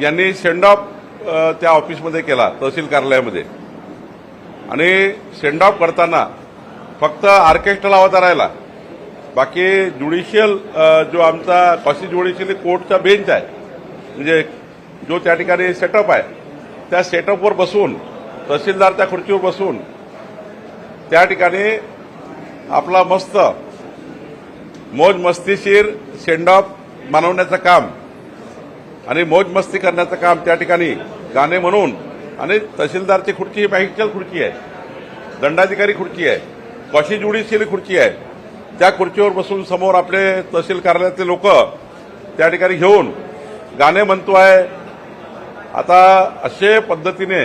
यांनी send off त्या ऑफिसमध्ये केला तहसील कार्यालयामध्ये. आणि सेंड ऑफ करताना फक्त ऑर्केस्ट्रा लावता राहिला बाकी ज्युडिशियल जो आमचा कॉसी ज्युडिशियल कोर्टचा बेंच आहे म्हणजे जो त्या ठिकाणी सेटअप आहे त्या सेटअपवर बसून तहसीलदार त्या खुर्चीवर बसून त्या ठिकाणी आपला मस्त मौज मस्तीशीर सेंड ऑफ मानवण्याचं काम आणि मौजमस्ती करण्याचं काम त्या ठिकाणी गाणे म्हणून आणि तहसीलदारची खुर्ची ही मॅजिस्ट्रेल खुर्ची आहे. दंडाधिकारी खुर्ची आहे. कॉशी ज्युडिशियल खुर्ची आहे. त्या खुर्चीवर बसून समोर आपले तहसील कार्यालयातले लोक त्या ठिकाणी घेऊन गाणे म्हणतो आहे. आता असे पद्धतीने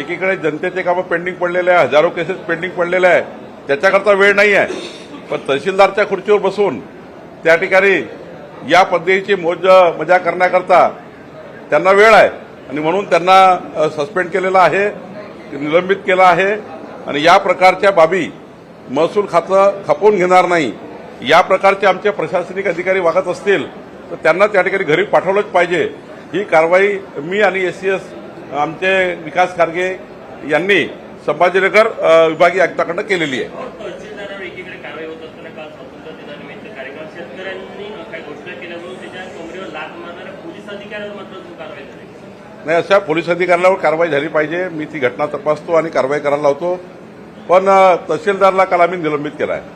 एकीकडे जनतेचे कामं पेंडिंग पडलेले आहे. हजारो केसेस पेंडिंग पडलेले आहे. त्याच्याकरता वेळ नाही आहे. पण तहसीलदारच्या खुर्चीवर बसून त्या ठिकाणी या पद्धतीची मोज मजा करण्याकरता त्यांना वेळ आहे. आणि म्हणून त्यांना सस्पेंड केलेलं आहे निलंबित केलं आहे. आणि या प्रकारच्या बाबी महसूल खातं खपवून घेणार नाही. या प्रकारचे आमचे प्रशासनिक अधिकारी वागत असतील तर त्यांना त्या ठिकाणी घरी पाठवलंच पाहिजे. ही कारवाई मी आणि एस सी एस आमचे विकास खारगे यांनी संभाजीनगर विभागीय आयुक्ताकडनं केलेली आहे. काही घोषणा त्याच्या मारणाऱ्या पोलीस अधिकाऱ्यावर मात्र अजून कारवाई झाली. नाही अशा पोलीस अधिकाऱ्यांवर कारवाई झाली पाहिजे. मी ती घटना तपासतो आणि कारवाई करायला लावतो. पण तहसीलदारला काल आम्ही निलंबित केला आहे.